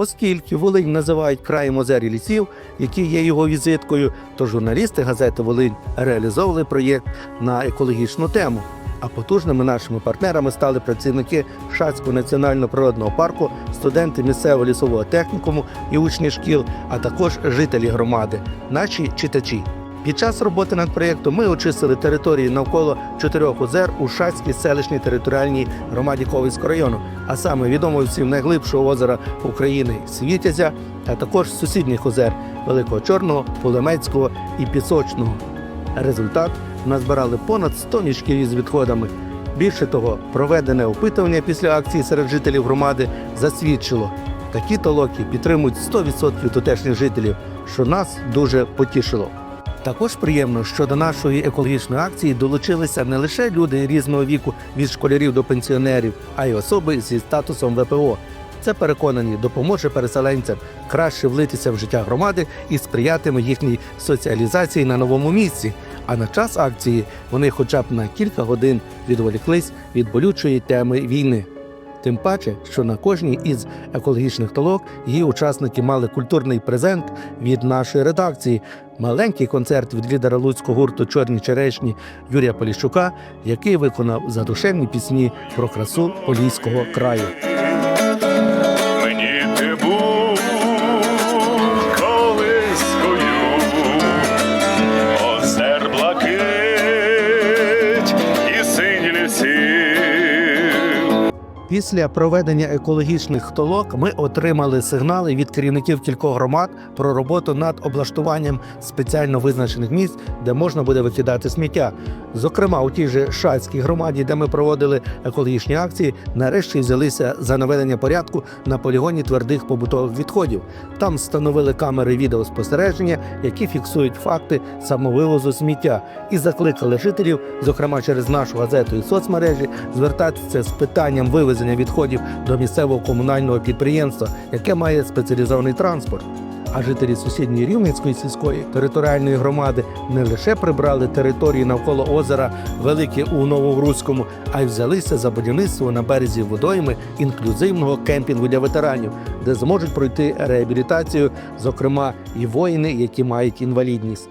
Оскільки Волинь називають краєм озер і лісів, які є його візиткою, то журналісти газети Волинь реалізовували проєкт на екологічну тему. А потужними нашими партнерами стали працівники Шацького національного природного парку, студенти місцевого лісового технікуму і учні шкіл, а також жителі громади, наші читачі. Під час роботи над проєктом ми очистили території навколо чотирьох озер у Шацькій селищній територіальній громаді Ковицького району, а саме відомо всім найглибшого озера України Світязя, а також сусідніх озер Великого Чорного, Полемецького і Пісочного. Результат назбирали понад 100 мішків із відходами. Більше того, проведене опитування після акції серед жителів громади засвідчило, такі толоки підтримують 100% тутешніх жителів, що нас дуже потішило. Також приємно, що до нашої екологічної акції долучилися не лише люди різного віку від школярів до пенсіонерів, а й особи зі статусом ВПО. Це переконані допоможе переселенцям краще влитися в життя громади і сприятиме їхній соціалізації на новому місці. А на час акції вони хоча б на кілька годин відволіклись від болючої теми війни. Тим паче, що на кожній із екологічних толок її учасники мали культурний презент від нашої редакції, маленький концерт від лідера луцького гурту Чорні черешні Юрія Поліщука, який виконав задушевні пісні про красу Поліського краю. Після проведення екологічних толок ми отримали сигнали від керівників кількох громад про роботу над облаштуванням спеціально визначених місць, де можна буде викидати сміття. Зокрема, у тій же Шацькій громаді, де ми проводили екологічні акції, нарешті взялися за наведення порядку на полігоні твердих побутових відходів. Там встановили камери відеоспостереження, які фіксують факти самовивозу сміття, і закликали жителів, зокрема через нашу газету і соцмережі, звертатися з питанням вивезення відходів до місцевого комунального підприємства, яке має спеціалізований транспорт. А жителі сусідньої Рівненської сільської територіальної громади не лише прибрали території навколо озера Велике у Новогрузькому, а й взялися за будівництво на березі водойми інклюзивного кемпінгу для ветеранів, де зможуть пройти реабілітацію, зокрема і воїни, які мають інвалідність.